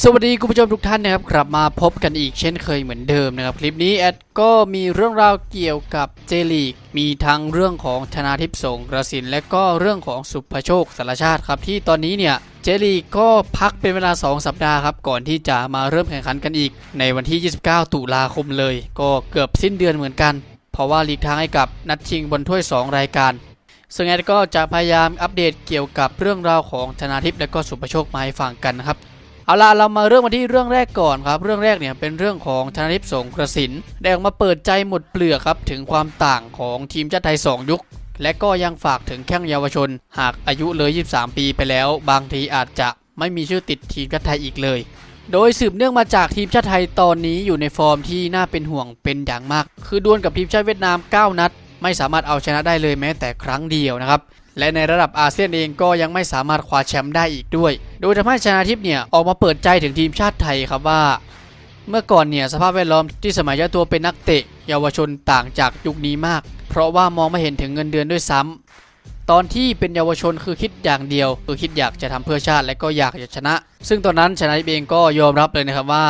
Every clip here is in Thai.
สวัสดีคุณผู้ชมทุกท่านนะครับกลับมาพบกันอีกเช่นเคยเหมือนเดิมนะครับ คลิปนี้แอดก็มีเรื่องราวเกี่ยวกับเจลีก มีทั้งเรื่องของธนาทิพย์สงกระสินและก็เรื่องของสุภโชคสารชาติครับที่ตอนนี้เนี่ยเจลีกก็พักเป็นเวลา 2 สัปดาห์ครับ ก่อนที่จะมาเริ่มแข่งขันกันอีก ในวันที่ 29 ตุลาคมเลย ก็เกือบสิ้นเดือนเหมือนกัน เพราะว่าลีกทางให้กับนัดชิงบนถ้วย 2 รายการซึ่งแอดก็จะพยายามอัปเดตเกี่ยวกับเรื่องราวของธนาทิพย์และก็สุภโชคมาให้ฟังกันนะครับ เอาล่ะเรามาเริ่มมาที่เรื่องแรกก่อนครับ เรื่องแรกเนี่ยเป็นเรื่องของธนาทิพย์สงกระสินได้ออกมาเปิดใจหมดเปลือกครับถึงความต่างของทีมชาติไทย 2 ยุค และก็ยังฝากถึงแข้งเยาวชน หากอายุเลย 23 ปีไปแล้ว บางทีอาจจะไม่มีชื่อติดทีมชาติไทยอีกเลย โดยสืบเนื่องมาจากทีมชาติไทยตอนนี้อยู่ในฟอร์มที่น่าเป็นห่วงเป็นอย่างมาก คือดวลกับทีมชาติเวียดนาม 9 นัด ไม่สามารถเอาชนะได้เลยแม้แต่ครั้งเดียวนะครับ และในระดับอาเซียนเองก็ยังไม่สามารถคว้าแชมป์ได้อีกด้วย โดยทำให้ชนาทิพย์เนี่ยออกมาเปิดใจถึงทีมชาติไทยครับว่า เมื่อก่อนเนี่ยสภาพแวดล้อมที่สมัยเจ้าตัวเป็นนักเตะ เยาวชนต่างจากยุคนี้มาก เพราะว่ามองไม่เห็นถึงเงินเดือนด้วยซ้ำตอนที่เป็นเยาวชนคือคิดอย่างเดียว คือคิดอยากจะทำเพื่อชาติและก็อยากจะชนะ ซึ่งตอนนั้นชนะทิพย์เองก็ยอมรับเลยนะครับว่า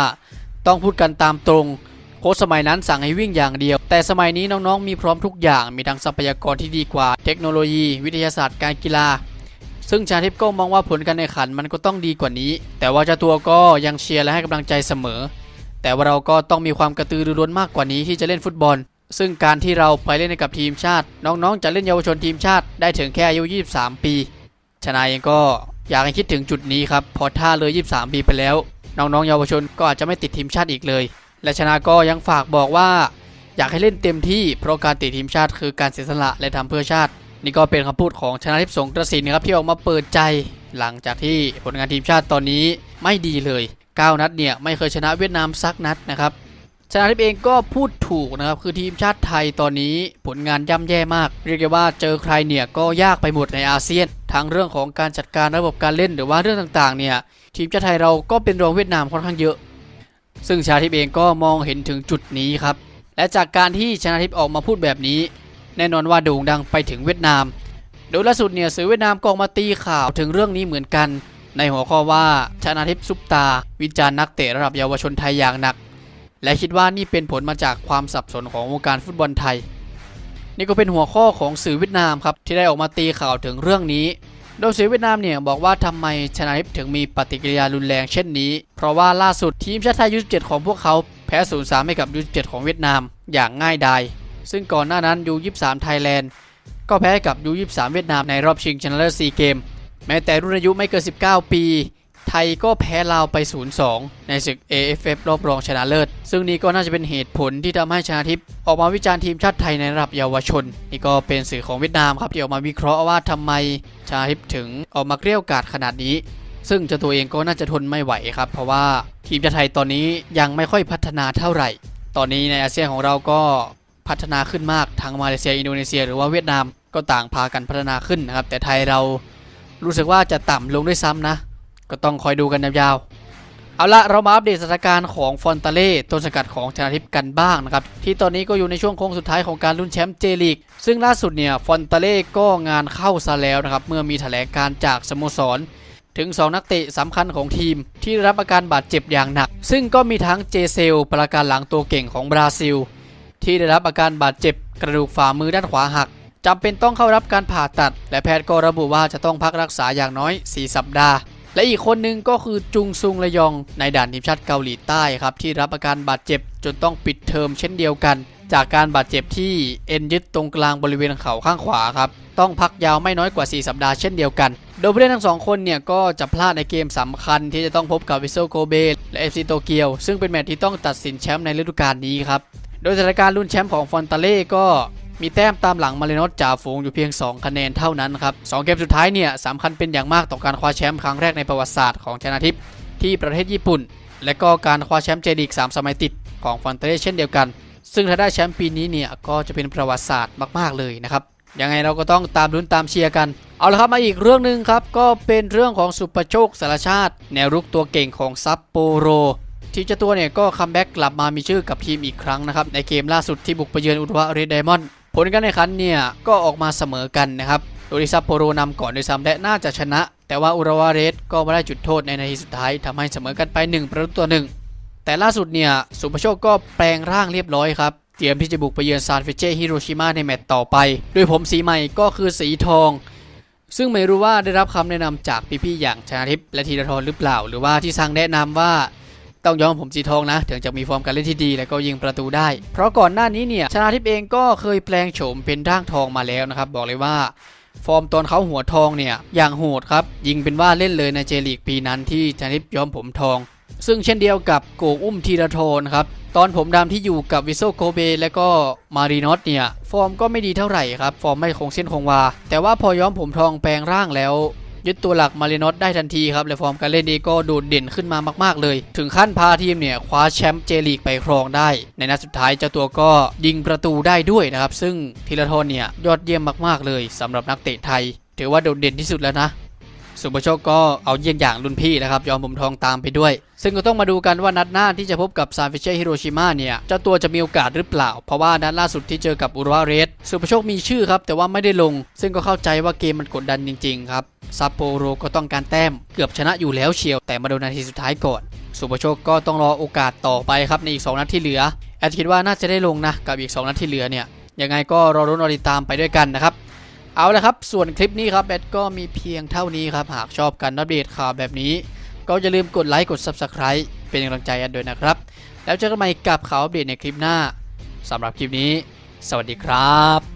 ต้องพูดกันตามตรง โค้ชสมัยนั้นสั่งให้วิ่งอย่างเดียว แต่สมัยนี้น้องๆ มีพร้อมทุกอย่างมีทั้งทรัพยากรที่ดีกว่า เทคโนโลยี วิทยาศาสตร์การกีฬา ซึ่งชาทิพย์ก็มองว่าผลการแข่งขันมันก็ต้องดีกว่านี้ แต่ว่าเจ้าตัวก็ยังเชียร์และให้กำลังใจเสมอ แต่ว่าเราก็ต้องมีความกระตือรือร้นมากกว่านี้ที่จะเล่นฟุตบอล ซึ่งการที่เราไปเล่นกับทีมชาติ น้องๆ จะเล่นเยาวชนทีมชาติได้ถึงแค่อายุ 23 ปีชนายเองก็อยากให้คิดถึงจุดนี้ครับพอถ้าเลย 23 ปีไปแล้ว น้องๆ เยาวชนก็อาจจะไม่ติดทีมชาติอีกเลย และชนะก็ยังฝากบอกว่า อยากให้เล่นเต็มที่เพราะการติดทีมชาติคือการเสียสละและทำเพื่อชาติ นี่ก็เป็นคำพูดของชนะทิพย์สงกระสินนะครับที่ออกมาเปิดใจ หลังจากที่ผลงานทีมชาติตอนนี้ไม่ดีเลย 9 นัดเนี่ยไม่เคยชนะเวียดนามสักนัดนะครับชนะทิพย์เองก็พูดถูกนะครับคือทีมชาติไทยตอนนี้ผลงานย่ำแย่มาก เรียกได้ว่าเจอใครเนี่ยก็ยากไปหมดในอาเซียนทั้งเรื่องของการจัดการระบบการเล่นหรือว่าเรื่องต่างๆเนี่ยทีมชาติไทยเราก็เป็นรองเวียดนามค่อนข้างเยอะ ซึ่งชาทิพย์เองก็มองเห็นถึงจุดนี้ครับ และจากการที่ชนาทิพย์ออกมาพูดแบบนี้ แน่นอนว่าโด่งดังไปถึงเวียดนาม โดยล่าสุดเนี่ยสื่อเวียดนามก็ออกมาตีข่าวถึงเรื่องนี้เหมือนกัน ในหัวข้อว่าชนาทิพย์ซุปตา วิจารณ์นักเตะระดับเยาวชนไทยอย่างหนัก และคิดว่านี่เป็นผลมาจากความสับสนของวงการฟุตบอลไทย นี่ก็เป็นหัวข้อของสื่อเวียดนามครับที่ได้ออกมาตีข่าวถึงเรื่องนี้ โดยสื่อเวียดนามเนี่ยบอกว่าทำไมชนะทิพย์ถึงมีปฏิกิริยารุนแรงเช่นนี้ เพราะว่าล่าสุดทีมชาติไทยยู17ของพวกเขาแพ้ศูนย์สามให้กับยู17ของเวียดนามอย่างง่ายดายซึ่งก่อนหน้านั้นยู23ไทยแลนด์ก็แพ้กับยู23เวียดนามในรอบชิงชนะเลิศซีเกม แม้แต่รุ่นอายุไม่เกิน 19 ปี ไทยก็แพ้ลาวไป 0-2 ในศึก AFF รอบรองชนะเลิศ ซึ่งนี้ก็น่าจะเป็นเหตุผลที่ทำให้ชนาทิพย์ออกมาวิจารณ์ทีมชาติไทยในระดับเยาวชน นี่ก็เป็นสื่อของเวียดนามครับที่ออกมาวิเคราะห์ว่าทำไมชนาทิพย์ถึงออกมาเกลี้ยวกราดขนาดนี้ ซึ่งเจ้าตัวเองก็น่าจะทนไม่ไหวครับ เพราะว่าทีมชาติไทยตอนนี้ยังไม่ค่อยพัฒนาเท่าไหร่ ตอนนี้ในอาเซียนของเราก็พัฒนาขึ้นมากทั้งมาเลเซียอินโดนีเซีย หรือว่าเวียดนามก็ต่างพากันพัฒนาขึ้นนะครับแต่ไทยเรารู้สึกว่าจะต่ำลงด้วยซ้ำนะ ก็ต้องคอยดูกันยาวๆ เอาละเรามาอัปเดตสถานการณ์ของฟอนตาเล่ต้นสังกัดของชนาทิพย์กันบ้างนะครับ ที่ตอนนี้ก็อยู่ในช่วงโค้งสุดท้ายของการลุ้นแชมป์เจลีก ซึ่งล่าสุดเนี่ยฟอนตาเล่ก็งานเข้าซะแล้วนะครับ เมื่อมีแถลงการจากสโมสรถึง 2 นักเตะสำคัญของทีมที่รับอาการบาดเจ็บอย่างหนัก ซึ่งก็มีทั้งเจเซลประการหลังตัวเก่งของบราซิล ที่ได้รับอาการบาดเจ็บกระดูกฝ่ามือด้านขวาหักจำเป็นต้องเข้ารับการผ่าตัด และแพทย์ก็ระบุว่าจะต้องพักรักษาอย่างน้อย 4 สัปดาห์ และอีกคนหนึ่งก็คือจุงซุงระยองในด่านทีมชาติเกาหลีใต้ครับที่รับอาการบาดเจ็บจนต้องปิดเทอมเช่นเดียวกัน จากการบาดเจ็บที่เอ็นยึดตรงกลางบริเวณเข่าข้างขวาครับต้องพักยาวไม่น้อยกว่า 4 สัปดาห์เช่นเดียวกัน โดยผู้เล่นทั้งสองคนเนี่ยก็จะพลาดในเกมสำคัญที่จะต้องพบกับวิโซโกเบและเอฟซีโตเกียวซึ่งเป็นแมตช์ที่ต้องตัดสินแชมป์ในฤดูกาลนี้ครับโดยสถานการณ์ลุ้นแชมป์ของฟอนตาเล่ก็ มีแต้มตามหลังมาเลนอสจ่าฝูงอยู่เพียง 2 คะแนนเท่านั้นครับสเกมสุดท้ายเนี่ยสำคัญเป็นอย่างมากต่อการคว้าแชมป์ครั้งแรกในประวัติศาสตร์ของชนาทิพย์ที่ประเทศญี่ปุ่น และก็การคว้าแชมป์เจลีก3สมัยติดของฟอนเตเล่เช่นเดียวกัน ซึ่งถ้าได้แชมป์ปีนี้เนี่ยก็จะเป็นประวัติศาสตร์มากๆเลยนะครับยังไงเราก็ต้องตามลุ้นตามเชียร์กัน เอาละครับมาอีกเรื่องหนึ่งครับ ก็เป็นเรื่องของสุปโชคสารชาติ แนวรุกตัวเก่งของซัปโปโร ที่เจ้าตัวเนี่ยก็คัมแบ็กกลับมามีชื่อกับทีมอีกครั้งนะครับ ในเกมล่าสุดที่บุกไปเยือนอุตวะเรดไดมอนด์ ผลการแข่งขันเนี่ยก็ออกมาเสมอกันนะครับโดยซัปโปโรนำก่อนด้วยซ้ำและน่าจะชนะ แต่ว่าอุราวาเรสก็ไม่ได้จุดโทษในนาทีสุดท้ายทำให้เสมอกันไป 1 ประตูต่อหนึ่งแต่ล่าสุดเนี่ยสุภโชคก็แปลงร่างเรียบร้อยครับเตรียมที่จะบุกไปเยือนซานเฟเช่ฮิโรชิมาในแมตต์ต่อไปโดยผมสีใหม่ก็คือสีทอง ซึ่งไม่รู้ว่าได้รับคำแนะนำจากพี่ๆอย่างชนาทิพย์และธีรทรหรือเปล่า หรือว่าที่สั่งแนะนำว่า ต้องยอมผมสีทองนะ ถึงจะมีฟอร์มการเล่นที่ดีและก็ยิงประตูได้ เพราะก่อนหน้านี้เนี่ยชนาทิพย์เองก็เคยแปลงโฉมเป็นร่างทองมาแล้วนะครับ บอกเลยว่าฟอร์มตอนเขาหัวทองเนี่ยอย่างโหดครับยิงเป็นว่าเล่นเลยในเจลีกปีนั้นที่ชนาทิพย์ย้อมผมทอง ซึ่งเช่นเดียวกับโกอุ้มธีระทรครับตอนผมดำที่อยู่กับวิโซโกเบและก็มารีนอสเนี่ยฟอร์มก็ไม่ดีเท่าไหร่ครับฟอร์มไม่คงเส้นคงวา แต่ว่าพอย้อมผมทองแปลงร่างแล้ว ยึดตัวหลักมารินอสได้ทันทีครับและฟอร์มการเล่นดีก็โดดเด่นขึ้นมามาก ๆ เลย ถึงขั้นพาทีมเนี่ยคว้าแชมป์เจลีกไปครองได้ ในนัดสุดท้ายเจ้าตัวก็ยิงประตูได้ด้วยนะครับ ซึ่งธีรทรเนี่ยยอดเยี่ยมมาก ๆ เลยสำหรับนักเตะไทย ถือว่าโดดเด่นที่สุดแล้วนะ สุภโชคก็เอาเยี่ยงอย่างรุ่นพี่นะครับยอมผมทองตามไปด้วย ซึ่งก็ต้องมาดูกันว่านัดหน้าที่จะพบกับซานเฟเช่ฮิโรชิมาเนี่ยเจ้าตัวจะมีโอกาสหรือเปล่า เพราะว่านัดล่าสุดที่เจอกับอุรุวาเรสสุภโชคมีชื่อครับ แต่ว่าไม่ได้ลง ซึ่งก็เข้าใจว่าเกมมันกดดันจริงๆครับซัปโปโรก็ต้องการแต้มเกือบชนะอยู่แล้วเชียว แต่มาโดนนาทีสุดท้ายก่อน สุภโชคก็ต้องรอโอกาสต่อไปครับในอีก 2นัดที่เหลือแอดคิดว่าน่าจะได้ลงนะกับอีก 2นัดที่เหลือเนี่ยยังไงก็รอรุ้นรอติดตามไปด้วยกันนะครับ เอาละครับ ส่วนคลิปนี้ครับแบทก็มีเพียงเท่านี้ครับ หากชอบการอัปเดตข่าวแบบนี้ ก็อย่าลืมกดไลค์กด Subscribe เป็นกำลังใจกันด้วยนะครับ แล้วเจอกันใหม่กับข่าวอัปเดตในคลิปหน้าสำหรับคลิปนี้ สวัสดีครับ